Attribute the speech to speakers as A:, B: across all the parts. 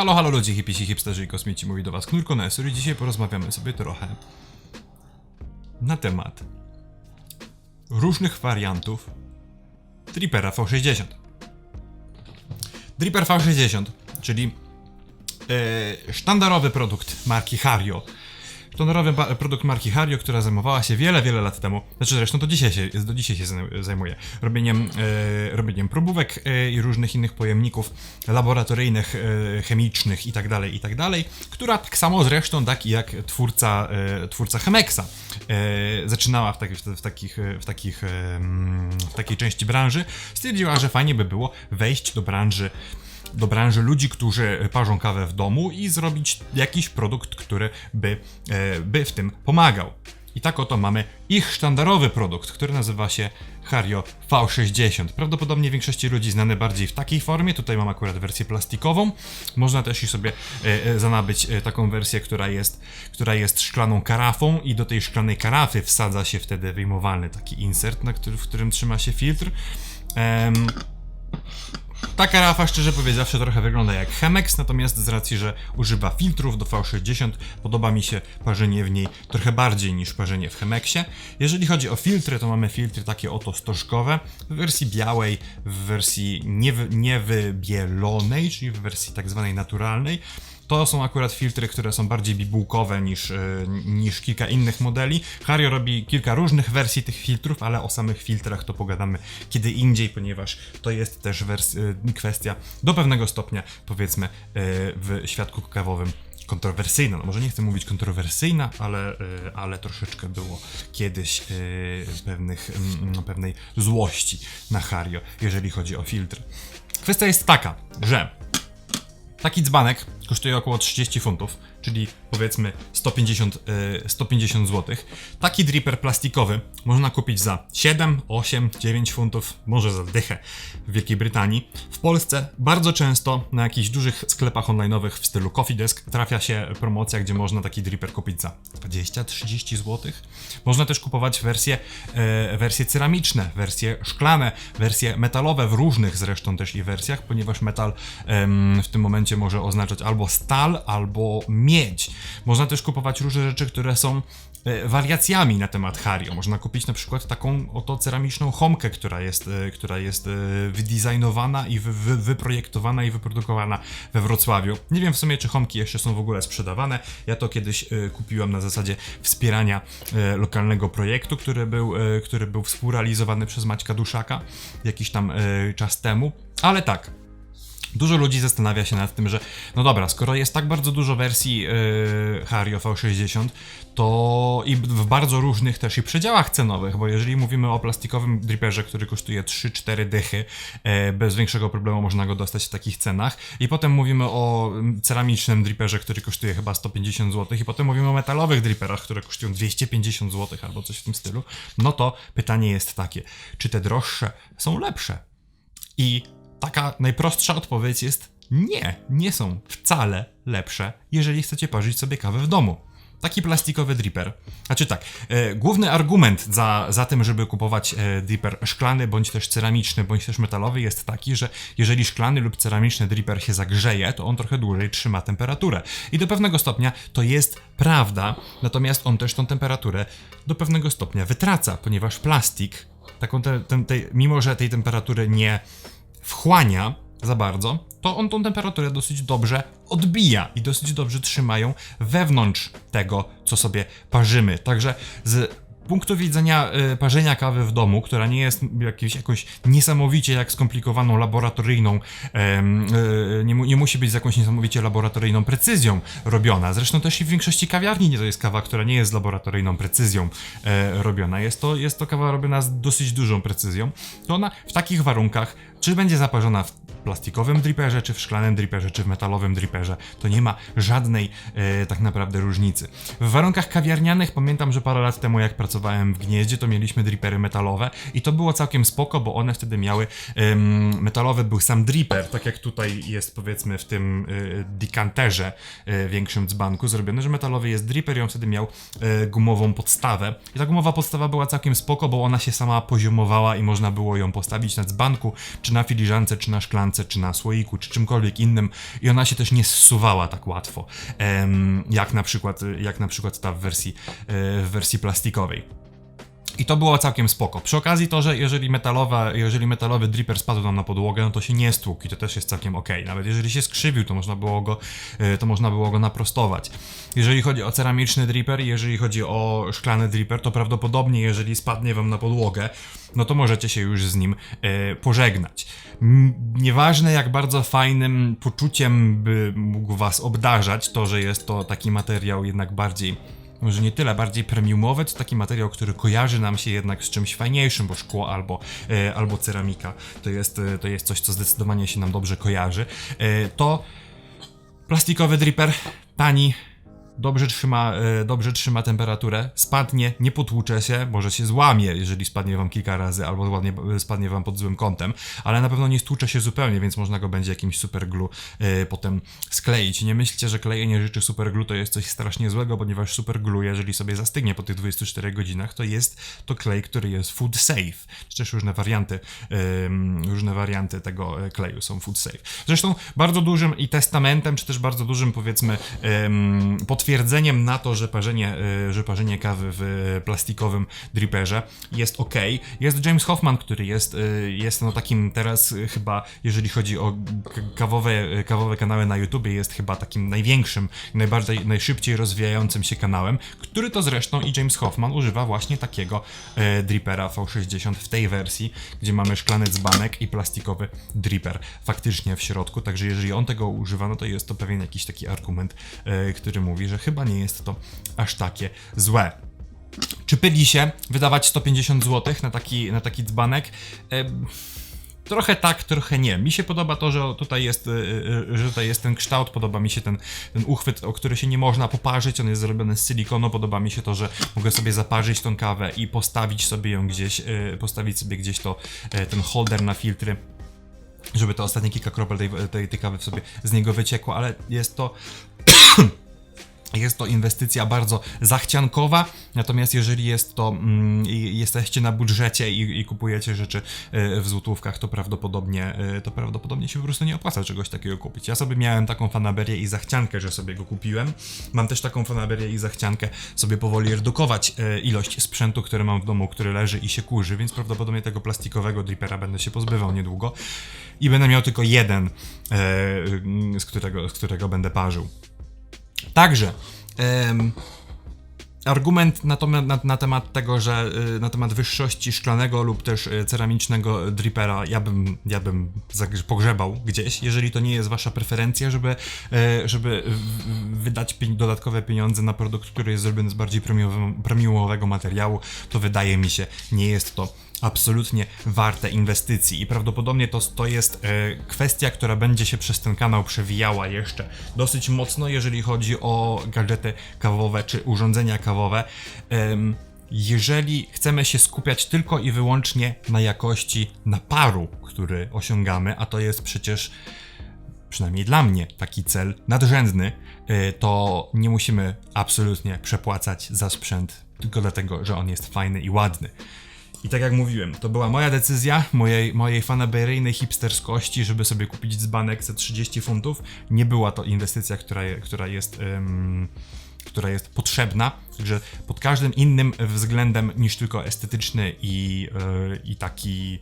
A: Halo, halo ludzie, hipisi, hipsterzy i kosmici, mówi do was Knurko Nesur i dzisiaj porozmawiamy sobie trochę na temat różnych wariantów Drippera V60. Dripper V60, czyli e, sztandarowy produkt marki Hario. Ba- produkt marki Hario, która zajmowała się wiele, wiele lat temu, znaczy zresztą to dzisiaj się, do dzisiaj się zaj- zajmuje, robieniem, e, robieniem probówek e, i różnych innych pojemników laboratoryjnych, e, chemicznych itd., itd., która tak samo zresztą, tak jak twórca, e, twórca Chemexa e, zaczynała w, taki, w, w takich, e, w, takich, e, w takiej części branży, stwierdziła, że fajnie by było wejść do branży do branży ludzi, którzy parzą kawę w domu i zrobić jakiś produkt, który by, e, by w tym pomagał. I tak oto mamy ich sztandarowy produkt, który nazywa się Hario V60. Prawdopodobnie większości ludzi znany bardziej w takiej formie. Tutaj mam akurat wersję plastikową. Można też i sobie e, e, zanabyć taką wersję, która jest, która jest szklaną karafą i do tej szklanej karafy wsadza się wtedy wyjmowalny taki insert, na który, w którym trzyma się filtr. Em, ta karafa, szczerze powiedziawszy, trochę wygląda jak Chemex, natomiast z racji, że używa filtrów do V60, podoba mi się parzenie w niej trochę bardziej niż parzenie w Chemexie. Jeżeli chodzi o filtry, to mamy filtry takie oto stożkowe, w wersji białej, w wersji niewy, niewybielonej, czyli w wersji tak zwanej naturalnej. To są akurat filtry, które są bardziej bibułkowe niż, e, niż kilka innych modeli. Hario robi kilka różnych wersji tych filtrów, ale o samych filtrach to pogadamy kiedy indziej, ponieważ to jest też e, kwestia do pewnego stopnia, powiedzmy, e, w świadku kawowym kontrowersyjna. No może nie chcę mówić kontrowersyjna, ale, ale troszeczkę było kiedyś pewnych, mm, pewnej złości na Hario, jeżeli chodzi o filtry. Kwestia jest taka, że Taki dzbanek kosztuje około 30 funtów, czyli powiedzmy 150, e, 150 zł. Taki dripper plastikowy można kupić za 7, 8, 9 funtów, może za dychę w Wielkiej Brytanii. W Polsce bardzo często na jakichś dużych sklepach online'owych w stylu Coffee Desk trafia się promocja, gdzie można taki dripper kupić za 20-30 zł. Można też kupować wersje, e, wersje ceramiczne, wersje szklane, wersje metalowe w różnych zresztą też i wersjach, ponieważ metal w tym momencie może oznaczać albo stal, albo miedź. Można też kupować różne rzeczy, które są e, wariacjami na temat Hario. Można kupić na przykład taką oto ceramiczną chomkę, która jest, e, która jest e, wydizajnowana i wy, wy, wyprojektowana i wyprodukowana we Wrocławiu. Nie wiem w sumie, czy chomki jeszcze są w ogóle sprzedawane. Ja to kiedyś kupiłem na zasadzie wspierania lokalnego projektu, który był, który był współrealizowany przez Maćka Duszaka jakiś tam czas temu. Ale tak, Dużo ludzi zastanawia się nad tym, że no dobra, skoro jest tak bardzo dużo wersji yy, Hario V60, to i w bardzo różnych też i przedziałach cenowych, bo jeżeli mówimy o plastikowym dripperze, który kosztuje 3-4 dychy, e, bez większego problemu można go dostać w takich cenach, i potem mówimy o ceramicznym dripperze, który kosztuje chyba 150 zł, i potem mówimy o metalowych dripperach, które kosztują 250 zł albo coś w tym stylu, no to pytanie jest takie, czy te droższe są lepsze? I taka najprostsza odpowiedź jest nie, nie są wcale lepsze, jeżeli chcecie parzyć sobie kawę w domu. Taki plastikowy dripper. Znaczy tak, e, główny argument za, za tym, żeby kupować e, dripper szklany, bądź też ceramiczny, bądź też metalowy jest taki, że jeżeli szklany lub ceramiczny dripper się zagrzeje, to on trochę dłużej trzyma temperaturę. I do pewnego stopnia to jest prawda, natomiast on też tą temperaturę do pewnego stopnia wytraca, ponieważ plastik, taką te, te, mimo że tej temperatury nie wchłania za bardzo, to on tą temperaturę dosyć dobrze odbija i dosyć dobrze trzymają wewnątrz tego, co sobie parzymy. Także z punktu widzenia y, parzenia kawy w domu, która nie jest jakimś, jakąś niesamowicie jak skomplikowaną laboratoryjną, y, nie, nie musi być z jakąś niesamowicie laboratoryjną precyzją robiona. Zresztą też i w większości kawiarni nie to jest kawa, która nie jest z laboratoryjną precyzją e, robiona. Jest to, jest to kawa robiona z dosyć dużą precyzją. To ona w takich warunkach, czy będzie zaparzona w plastikowym dripperze, czy w szklanym dripperze, czy w metalowym dripperze, to nie ma żadnej e, tak naprawdę różnicy. W warunkach kawiarnianych pamiętam, że parę lat temu jak pracowałem w Gnieździe, to mieliśmy drippery metalowe i to było całkiem spoko, bo one wtedy miały, em, metalowy był sam dripper, tak jak tutaj jest powiedzmy w tym e, dekanterze e, większym dzbanku zrobione, że metalowy jest dripper i on wtedy miał e, gumową podstawę. I ta gumowa podstawa była całkiem spoko, bo ona się sama poziomowała i można było ją postawić na dzbanku, czy na filiżance, czy na szklance czy na słoiku, czy czymkolwiek innym i ona się też nie zsuwała tak łatwo, jak na przykład, jak na przykład ta w wersji, e, w wersji plastikowej. I to było całkiem spoko. Przy okazji to, że jeżeli, jeżeli metalowy dripper spadł nam na podłogę, no to się nie stłukł i to też jest całkiem ok. Nawet jeżeli się skrzywił, to można było go, e, to można było go naprostować. Jeżeli chodzi o ceramiczny dripper, jeżeli chodzi o szklany dripper, to prawdopodobnie jeżeli spadnie wam na podłogę, no to możecie się już z nim e, pożegnać. Nieważne jak bardzo fajnym poczuciem by mógł was obdarzać, to, że jest to taki materiał jednak bardziej może nie tyle bardziej premiumowy, to taki materiał, który kojarzy nam się jednak z czymś fajniejszym, bo szkło albo, e, albo ceramika to jest, e, to jest coś, co zdecydowanie się nam dobrze kojarzy. E, to plastikowy dripper, tani, dobrze trzyma, e, dobrze trzyma temperaturę, spadnie, nie potłucze się, może się złamie, jeżeli spadnie wam kilka razy, albo ładnie, spadnie wam pod złym kątem, ale na pewno nie stłucze się zupełnie, więc można go będzie jakimś superglue e, potem skleić. Nie myślcie, że klejenie rzeczy superglue to jest coś strasznie złego, ponieważ superglue, jeżeli sobie zastygnie po tych 24 godzinach, to jest to klej, który jest food safe, czy też różne warianty, różne warianty tego e, kleju są food safe. Zresztą bardzo dużym i testamentem, czy też bardzo dużym powiedzmy em, potwierdzeniem na to, że parzenie, e, że parzenie kawy w plastikowym dripperze jest ok. Jest James Hoffman, który jest, e, jest no takim teraz chyba, jeżeli chodzi o kawowe, kawowe kanały na YouTube, jest chyba takim największym, najbardziej, najszybciej rozwijającym się kanałem, który to zresztą i James Hoffman używa właśnie takiego e, drippera V60 w tej wersji, gdzie mamy szklany dzbanek i plastikowy dripper faktycznie w środku, także jeżeli on tego używa, no to jest to pewien jakiś taki argument, e, który mówi, że chyba nie jest to aż takie złe. Czy pyli się wydawać 150 zł na taki, na taki dzbanek? Trochę tak, trochę nie. Mi się podoba to, że tutaj jest, y, y, że tutaj jest ten kształt, podoba mi się ten, ten uchwyt, o który się nie można poparzyć, on jest zrobiony z silikonu, podoba mi się to, że mogę sobie zaparzyć tą kawę i postawić sobie ją gdzieś, y, postawić sobie gdzieś to, y, ten holder na filtry żeby to ostatnie kilka kropel tej, tej, tej kawy sobie z niego wyciekło, ale jest to jest to inwestycja bardzo zachciankowa, natomiast jeżeli jest to, mm, jesteście na budżecie i, i kupujecie rzeczy e, w złotówkach, to prawdopodobnie, e, to prawdopodobnie się po prostu nie opłaca czegoś takiego kupić. Ja sobie miałem taką fanaberię i zachciankę, że sobie go kupiłem. Mam też taką fanaberię i zachciankę sobie powoli redukować e, ilość sprzętu, który mam w domu, który leży i się kurzy, więc prawdopodobnie tego plastikowego dripera będę się pozbywał niedługo i będę miał tylko jeden, z którego, z którego będę parzył. Także argument na, to, na, na temat tego, że y, na temat wyższości szklanego lub też y, ceramicznego dripera, ja bym, ja bym pogrzebał gdzieś, jeżeli to nie jest wasza preferencja, żeby, e, żeby wydać dodatkowe pieniądze na produkt, który jest zrobiony z bardziej premiumowego materiału, to wydaje mi się, nie jest to absolutnie warte inwestycji i prawdopodobnie to, to jest e, kwestia, która będzie się przez ten kanał przewijała jeszcze dosyć mocno, jeżeli chodzi o gadżety kawowe czy urządzenia kawowe. Jeżeli chcemy się skupiać tylko i wyłącznie na jakości naparu, który osiągamy, a to jest przecież przynajmniej dla mnie taki cel nadrzędny, y, to nie musimy absolutnie przepłacać za sprzęt tylko dlatego, że on jest fajny i ładny. I tak jak mówiłem, to była moja decyzja, mojej, mojej fanaberyjnej hipsterskości, żeby sobie kupić dzbanek za 30 funtów. Nie była to inwestycja, która, która jest... która jest potrzebna, także pod każdym innym względem niż tylko estetyczny i, e, i taki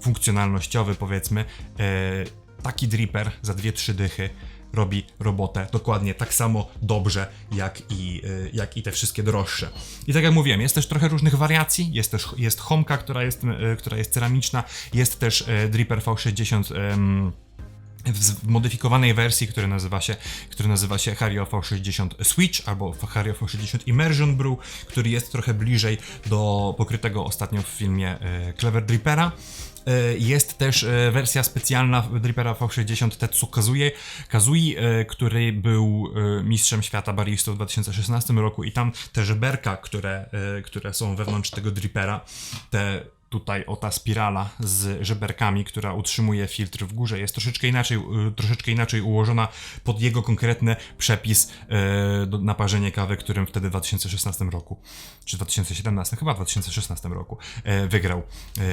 A: funkcjonalnościowy, powiedzmy, e, taki dripper za 2-3 dychy robi robotę dokładnie tak samo dobrze, jak i, e, jak i te wszystkie droższe. I tak jak mówiłem, jest też trochę różnych wariacji, jest też jest Homka, która jest, e, która jest ceramiczna, jest też e, dripper V60 em, w zmodyfikowanej wersji, który nazywa się, który nazywa się Hario V60 Switch albo Hario V60 Immersion Brew, który jest trochę bliżej do pokrytego ostatnio w filmie e, Clever Drippera. E, Jest też e, wersja specjalna Drippera V60 Tetsu Kazui, e, który był mistrzem świata baristą w 2016 roku i tam te żeberka, które, które są wewnątrz tego Drippera, te tutaj o ta spirala z żeberkami, która utrzymuje filtr w górze, jest troszeczkę inaczej, y, troszeczkę inaczej ułożona pod jego konkretny przepis y, do, na parzenie kawy, którym wtedy w 2016 roku, czy 2017, chyba w 2016 roku y, wygrał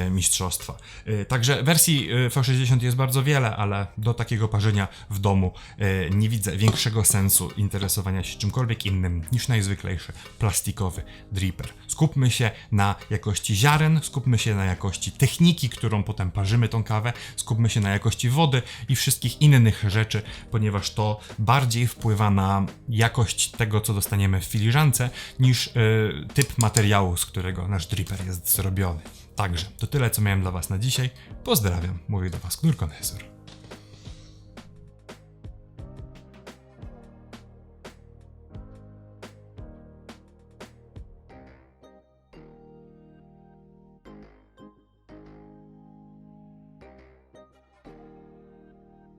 A: y, mistrzostwa. Y, Także wersji y, V60 jest bardzo wiele, ale do takiego parzenia w domu y, nie widzę większego sensu interesowania się czymkolwiek innym niż najzwyklejszy plastikowy dripper. Skupmy się na jakości ziaren, skupmy się na jakości techniki, którą potem parzymy tą kawę, skupmy się na jakości wody i wszystkich innych rzeczy, ponieważ to bardziej wpływa na jakość tego, co dostaniemy w filiżance, niż y, typ materiału, z którego nasz dripper jest zrobiony. Także to tyle, co miałem dla Was na dzisiaj. Pozdrawiam, mówię do Was Knur Konesor.